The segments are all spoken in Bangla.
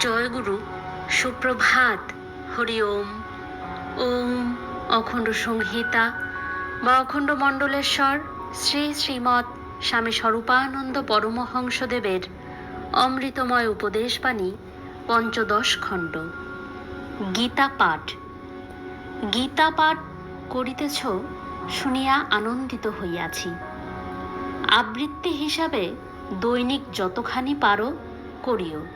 জয়গুরু, সুপ্রভাত, হরি ওম। ওম অখণ্ড সংহিতা বা অখণ্ড মণ্ডলেশ্বর, শ্রী শ্রীমৎ স্বামী স্বরূপানন্দ পরমহংসদেবের অমৃতময় উপদেশবাণী, পঞ্চদশ খণ্ড। গীতা পাঠ। গীতা পাঠ করিতেছ শুনিয়া আনন্দিত হইয়াছি। আবৃত্তি হিসাবে দৈনিক যতখানি পারো করিও।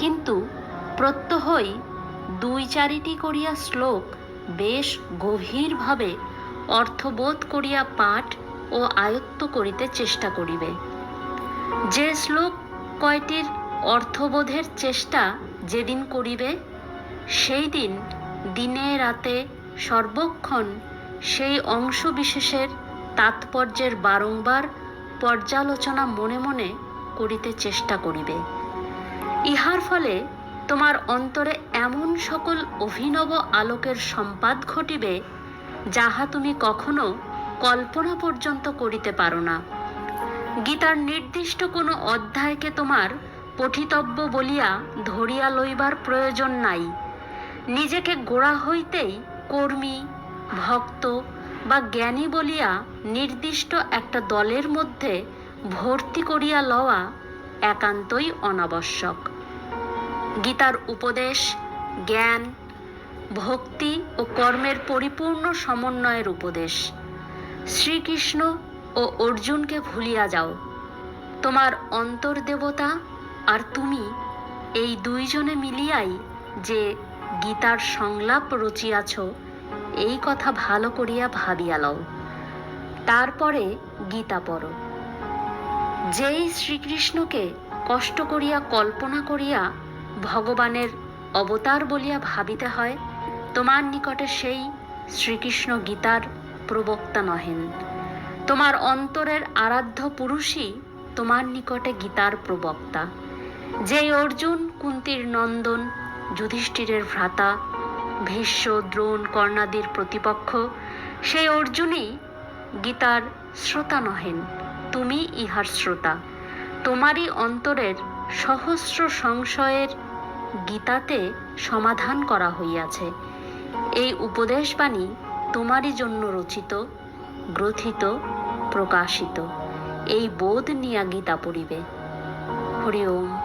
কিন্তু প্রত্যহই দুই চারিটি করিয়া শ্লোক বেশ গভীরভাবে অর্থবোধ করিয়া পাঠ ও আয়ত্ত করিতে চেষ্টা করিবে। যে শ্লোক কয়টির অর্থবোধের চেষ্টা যেদিন করিবে, সেই দিন দিনে রাতে সর্বক্ষণ সেই অংশ বিশেষের তাৎপর্যের বারংবার পর্যালোচনা মনে মনে করিতে চেষ্টা করিবে। ইহার ফলে তোমার অন্তরে এমন সকল অভিনব আলোকের সম্পাদ ঘটিবে, যাহা তুমি কখনো কল্পনা পর্যন্ত করিতে পারো না। গীতার নির্দিষ্ট কোনো অধ্যায়কে তোমার পঠিতব্য বলিয়া ধরিয়া লইবার প্রয়োজন নাই। নিজেকে গোড়া হইতেই কর্মী, ভক্ত বা জ্ঞানী বলিয়া নির্দিষ্ট একটা দলের মধ্যে ভর্তি করিয়া লওয়া একান্তই অনাবশ্যক। গীতার উপদেশ, জ্ঞান, ভক্তি ও কর্মের পরিপূর্ণ সমন্বয়ের উপদেশ। শ্রীকৃষ্ণ ও অর্জুনকে ভুলিয়া যাও। তোমার অন্তর্দেবতা আর তুমি এই দুইজনে মিলিয়াই যে গীতার সংলাপ রচিয়াছ, এই কথা ভালো করিয়া ভাবিয়া লও। তারপরে গীতা পড়ো। যেই শ্রীকৃষ্ণকে কষ্ট করিয়া কল্পনা করিয়া ভগবানের অবতার বলিয়া ভাবিতে হয়, তোমার নিকটে সেই শ্রীকৃষ্ণ গীতার প্রবক্তা নহেন। তোমার অন্তরের আরাধ্য পুরুষই তোমার নিকটে গীতার প্রবক্তা। যেই অর্জুন, কুন্তির নন্দন, যুধিষ্ঠিরের ভ্রাতা, ভীষ্ম, দ্রোণ, কর্ণাদির প্রতিপক্ষ, সেই অর্জুনই গীতার শ্রোতা নহেন। তুমি ইহার শ্রোতা। তোমারই অন্তরের সহস্র সংশয়ের গীতাতে সমাধান করা হইয়াছে। এই উপদেশবাণী তোমারই জন্য রচিত, গ্রথিত, প্রকাশিত। এই বোধ নিয়া গীতা পড়িবে। হরি ওম।